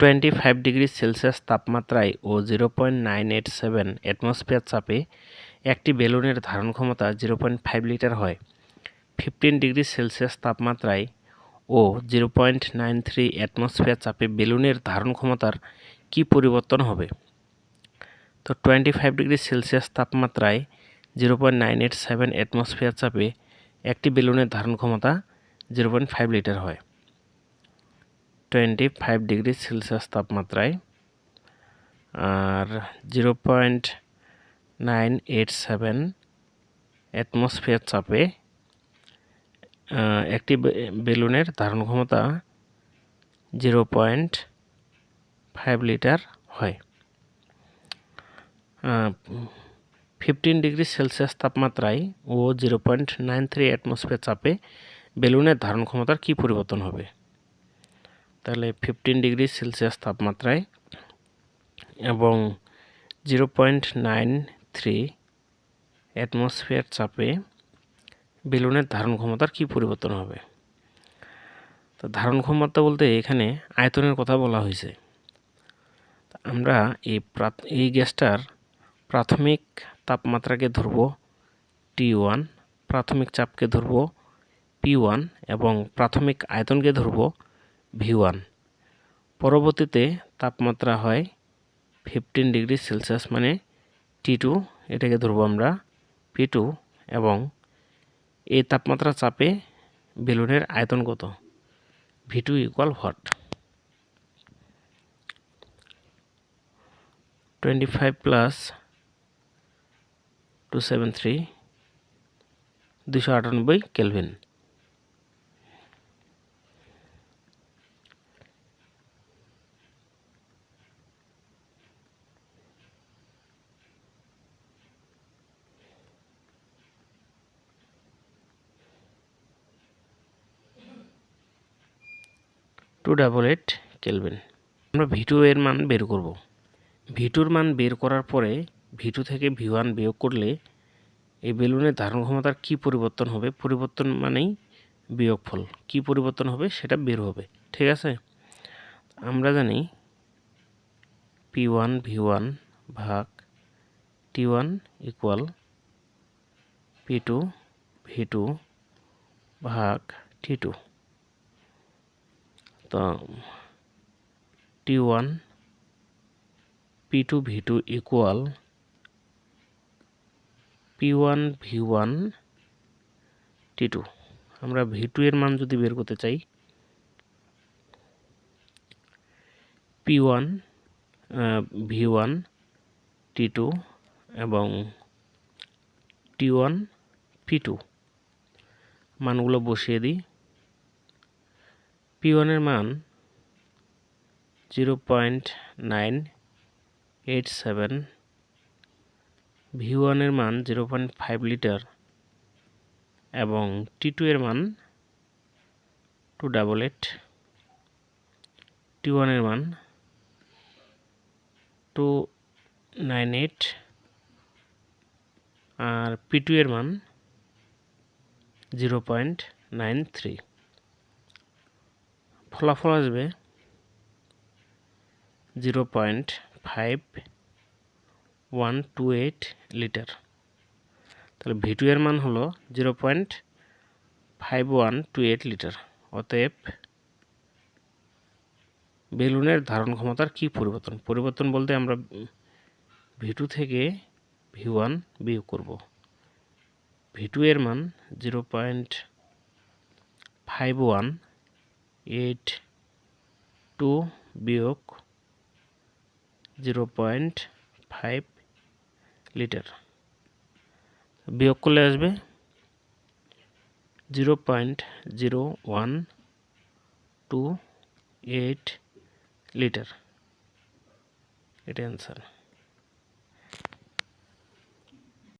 Twenty five degree Celsius তাপমাত্রায় ও zero point nine eight seven atmosphere চাপে একটি বেলুনের ধারণ ক্ষমতা জিরো পয়েন্ট ফাইভ লিটার হয়। ফিফটিন ডিগ্রি সেলসিয়াস তাপমাত্রায় ও zero point nine three atmosphere চাপে বেলুনের ধারণ ক্ষমতার কি পরিবর্তন হবে? তো টোয়েন্টি ফাইভ ডিগ্রি সেলসিয়াস তাপমাত্রায় zero point nine eight seven atmosphere চাপে একটি বেলুনের ধারণ ক্ষমতা জিরো পয়েন্ট ফাইভ লিটার হয়। টোয়েন্টি ফাইভ ডিগ্রি সেলসিয়াস তাপমাত্রায়, আর zero point nine eight seven atmosphere চাপে একটি বেলুনের ধারণ ক্ষমতা জিরো পয়েন্ট ফাইভ লিটার হয়। ফিফটিন ডিগ্রি সেলসিয়াস তাপমাত্রায় ও zero point nine three atmosphere চাপে বেলুনের ধারণ ক্ষমতার কী পরিবর্তন হবে? তাহলে ফিফটিন ডিগ্রি সেলসিয়াস তাপমাত্রায় এবং zero point nine three atmosphere চাপে বেলুনের ধারণ ক্ষমতার কী পরিবর্তন হবে? তো ধারণ ক্ষমতা বলতে এখানে আয়তনের কথা বলা হয়েছে। আমরা এই এই গ্যাসটার প্রাথমিক তাপমাত্রাকে ধরব টি ওয়ান প্রাথমিক চাপকে ধরব পি ওয়ান এবং প্রাথমিক আয়তনকে ধরব ভি ওয়ান পরবর্তীতে তাপমাত্রা হয় ফিফটিন ডিগ্রি সেলসিয়াস মানে টি টু এটাকে ধরবো আমরা পি টু এবং এই তাপমাত্রা চাপে বেলুনের আয়তন কত? V two equal what twenty five plus two seven three দুশো আটানব্বই kelvin two double eight kelvin. আমরা ভিটু এর মান বের করব। ভিটুর মান বের করার পরে ভিটু থেকে ভি ওয়ান বিয়োগ করলে এই বেলুনের ধারণ ক্ষমতার কী পরিবর্তন হবে? পরিবর্তন মানেই বিয়োগফল। কি পরিবর্তন হবে? সেটা বের হবে। ঠিক আছে? আমরা জানি পি ওয়ান ভি ওয়ান ভাগ T one equal P two V two ভাগ টি টু। তো T one P two V two equal P one V one T two আমরা ভি টু এর মান যদি বের করতে চাই P one V one T two এবং টি ওয়ান পি টু মানগুলো বসিয়ে দিই। পি ওয়ানের মান zero point nine eight seven, V ওয়ানের মান জিরো পয়েন্ট ফাইভ লিটার এবং টি টু এর মান টু ডাবল এইট, টি ওয়ানের মান টু নাইন এইট আর পি টু এর মান জিরো পয়েন্ট নাইন থ্রি। ফলাফল আসবে zero point five one two eight litre. তাহলে ভিটু এর মান হলো zero point five one two eight litre. অতএব বেলুনের ধারণ ক্ষমতার কি পরিবর্তন? পরিবর্তন বলতে আমরা ভিটু থেকে ভি ওয়ান বিয়োগ করব। ভিটু এর মান zero point five one eight two বিয়োগ জিরো পয়েন্ট ফাইভ লিটার। বিয়োগ করলে আসবে zero point zero one two eight litre. এটা অ্যান্সার